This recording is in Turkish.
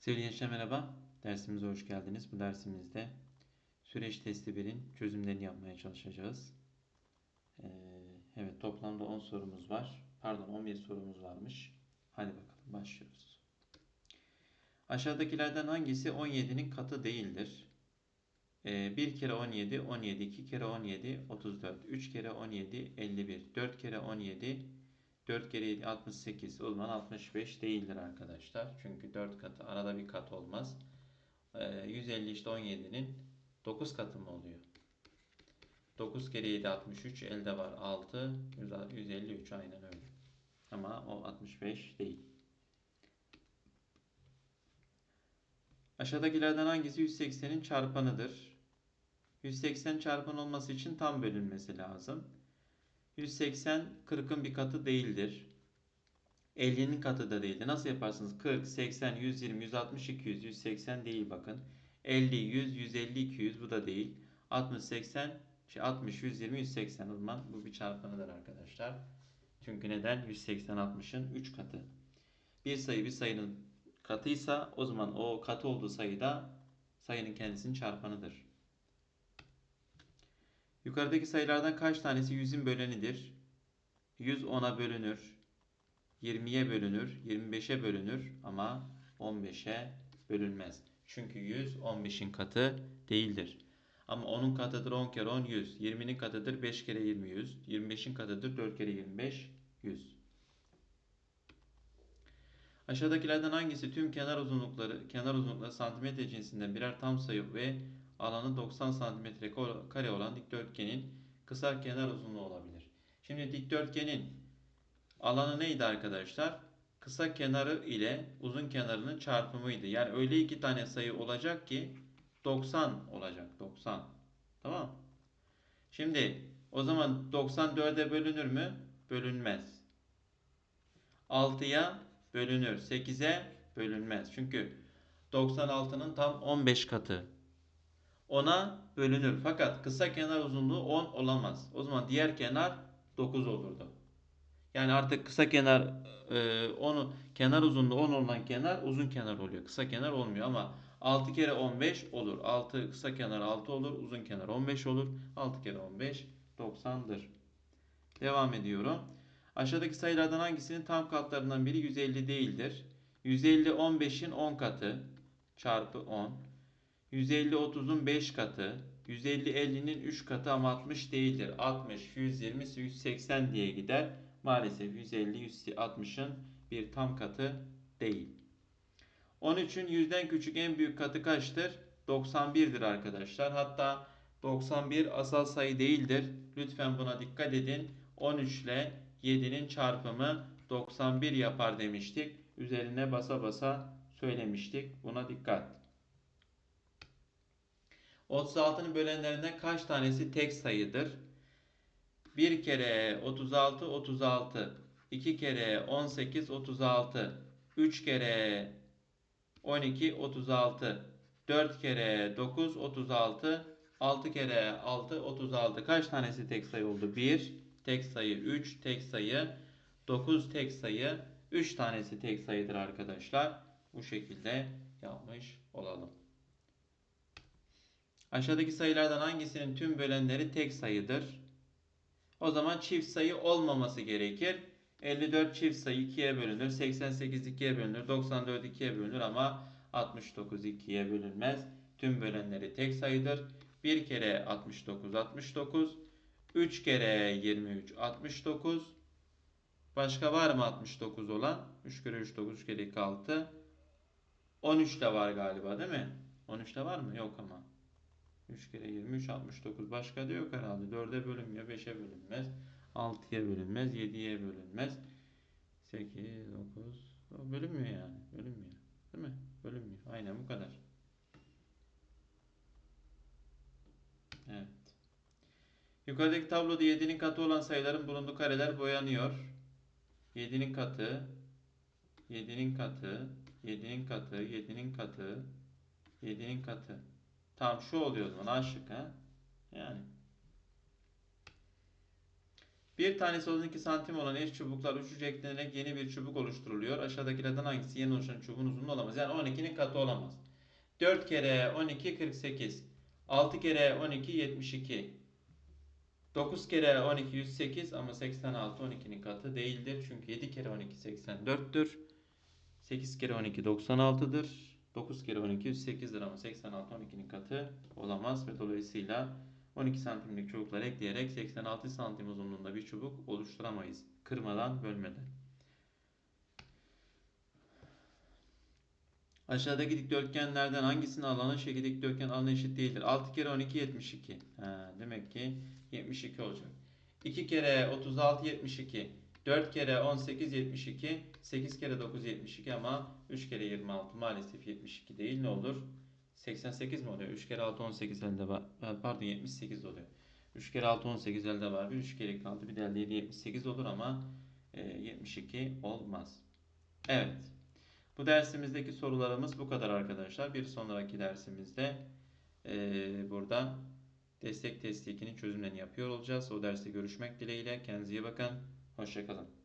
Sevgili gençler merhaba. Dersimize hoş geldiniz. Bu dersimizde süreç testi 1'in çözümlerini yapmaya çalışacağız. Ee, evet toplamda 10 sorumuz var. Pardon 11 sorumuz varmış. Hadi bakalım başlıyoruz. Aşağıdakilerden hangisi 17'nin katı değildir? Ee, 1 kere 17 17, 2 kere 17 34, 3 kere 17 51, 4 kere 17 4 kere 7 68 o zaman 65 değildir arkadaşlar. Çünkü 4 katı arada bir kat olmaz. Ee, 150 işte 17'nin 9 katı mı oluyor? 9 kere 7 63 elde var 6 153 aynen öyle. Ama o 65 değil. Aşağıdakilerden hangisi 180'in çarpanıdır? 180 çarpan olması için tam bölünmesi lazım. 180 40'ın bir katı değildir. 50'nin katı da değildir. Nasıl yaparsınız? 40, 80, 120, 160, 200, 180 değil bakın. 50, 100, 150, 200 bu da değil. 60, 80, şey 60, 120, 180 o zaman bu bir çarpanıdır arkadaşlar. Çünkü neden? 180, 60'ın 3 katı. Bir sayı bir sayının katıysa o zaman o katı olduğu sayıda sayının kendisinin çarpanıdır. Yukarıdaki sayılardan kaç tanesi 100'ün bölenidir? 100 10'a bölünür. 20'ye bölünür. 25'e bölünür ama 15'e bölünmez. Çünkü 100 15'in katı değildir. Ama 10'un katıdır 10 kere 10 100. 20'nin katıdır 5 kere 20 100. 25'in katıdır 4 kere 25 100. Aşağıdakilerden hangisi tüm kenar uzunlukları kenar uzunlukları santimetre cinsinden birer tam sayı ve alanı 90 santimetre kare olan dikdörtgenin kısa kenar uzunluğu olabilir. Şimdi dikdörtgenin alanı neydi arkadaşlar? Kısa kenarı ile uzun kenarının çarpımıydı. Yani öyle iki tane sayı olacak ki 90 olacak. 90. Tamam Şimdi o zaman 94'e bölünür mü? Bölünmez. 6'ya bölünür. 8'e bölünmez. Çünkü 96'nın tam 15 katı. 10'a bölünür. Fakat kısa kenar uzunluğu 10 olamaz. O zaman diğer kenar 9 olurdu. Yani artık kısa kenar e, onu kenar uzunluğu 10 olan kenar uzun kenar oluyor. Kısa kenar olmuyor ama 6 kere 15 olur. 6 kısa kenar 6 olur. Uzun kenar 15 olur. 6 kere 15 90'dır. Devam ediyorum. Aşağıdaki sayılardan hangisinin tam katlarından biri 150 değildir? 150 15'in 10 katı çarpı 10. 150 30'un 5 katı. 150 50'nin 3 katı ama 60 değildir. 60, 120, 180 diye gider. Maalesef 150, 160'ın bir tam katı değil. 13'ün yüzden küçük en büyük katı kaçtır? 91'dir arkadaşlar. Hatta 91 asal sayı değildir. Lütfen buna dikkat edin. 13 ile 7'nin çarpımı 91 yapar demiştik. Üzerine basa basa söylemiştik. Buna dikkat. 36'nın bölenlerinden kaç tanesi tek sayıdır? 1 kere 36 36 2 kere 18 36 3 kere 12 36 4 kere 9 36 6 kere 6 36 kaç tanesi tek sayı oldu? 1 tek sayı 3 tek sayı 9 tek sayı 3 tanesi tek sayıdır arkadaşlar. Bu şekilde yapmış olalım. Aşağıdaki sayılardan hangisinin tüm bölenleri tek sayıdır? O zaman çift sayı olmaması gerekir. 54 çift sayı 2'ye bölünür. 88 2'ye bölünür. 94 2'ye bölünür ama 69 2'ye bölünmez. Tüm bölenleri tek sayıdır. 1 kere 69 69. 3 kere 23 69. Başka var mı 69 olan? 3 kere 3 9 3 kere 2 6. 13 de var galiba değil mi? 13 de var mı? Yok ama. 3 kere 23 69. Başka da yok herhalde. 4'e bölünmüyor. 5'e bölünmez. 6'ya bölünmez. 7'ye bölünmez. 8, 9. Bölünmüyor yani. Bölünmüyor. Değil mi? Bölünmüyor. Aynen bu kadar. Evet. Yukarıdaki tabloda 7'nin katı olan sayıların bulunduğu kareler boyanıyor. 7'nin katı, 7'nin katı, 7'nin katı, 7'nin katı, 7'nin katı. Tam şu oluyor o zaman A. Ha? Yani. Bir tanesi 12 santim olan eş çubuklar uç ucu eklenerek yeni bir çubuk oluşturuluyor. Aşağıdakilerden hangisi yeni oluşan çubuğun uzunluğu olamaz? Yani 12'nin katı olamaz. 4 kere 12 48. 6 kere 12 72. 9 kere 12 108 ama 86 12'nin katı değildir. Çünkü 7 kere 12 84'tür. 8 kere 12 96'dır. 9 kere 12 108'dir ama 86 12'nin katı olamaz ve dolayısıyla 12 santimlik çubuklar ekleyerek 86 santim uzunluğunda bir çubuk oluşturamayız. Kırmadan, bölmeden. Aşağıdaki dikdörtgenlerden hangisinin alanı şekil dikdörtgen alanı eşit değildir? 6 kere 12 72. Ha, demek ki 72 olacak. 2 kere 36 72. 4 kere 18 72. 8 kere 9 72 ama 3 kere 26 maalesef 72 değil. Ne olur? 88 mi oluyor? 3 kere 6 18 elde var. Ha, Pardon 78 oluyor. 3 kere 6 18 elde var. Bir 3 kere kaldı. Bir de elde 7 78 olur ama e, 72 olmaz. Evet. Bu dersimizdeki sorularımız bu kadar arkadaşlar. Bir sonraki dersimizde e, burada destek testi 2'nin çözümlerini yapıyor olacağız. O derste görüşmek dileğiyle. Kendinize iyi bakın. Hoşçakalın.